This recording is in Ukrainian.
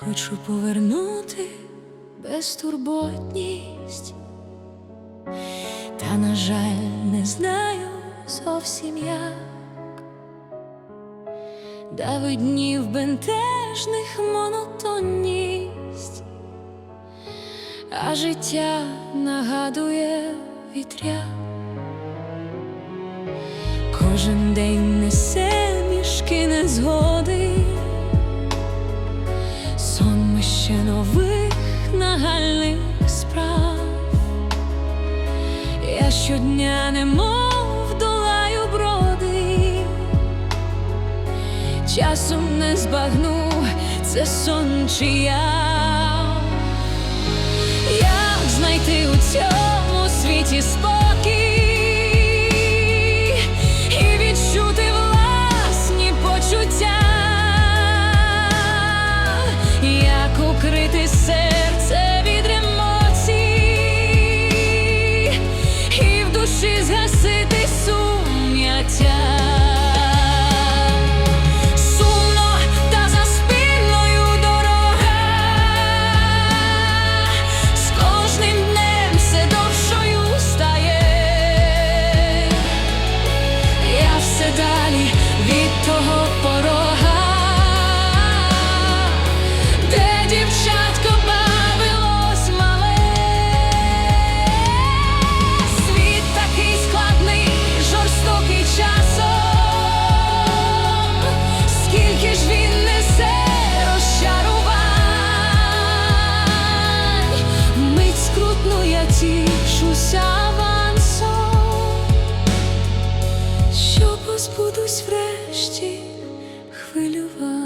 Хочу повернути безтурботність, та, на жаль, не знаю зовсім як. Давить днів бентежних монотонність, а життя нагадує вітря. Кожен день несе мішки незгоди, щодня немов долаю броди, часом не збагну, це сон чи я. Як знайти у цьому світі спокій? І відчути власні почуття, як укрити серце Будусь врешті хвилювати.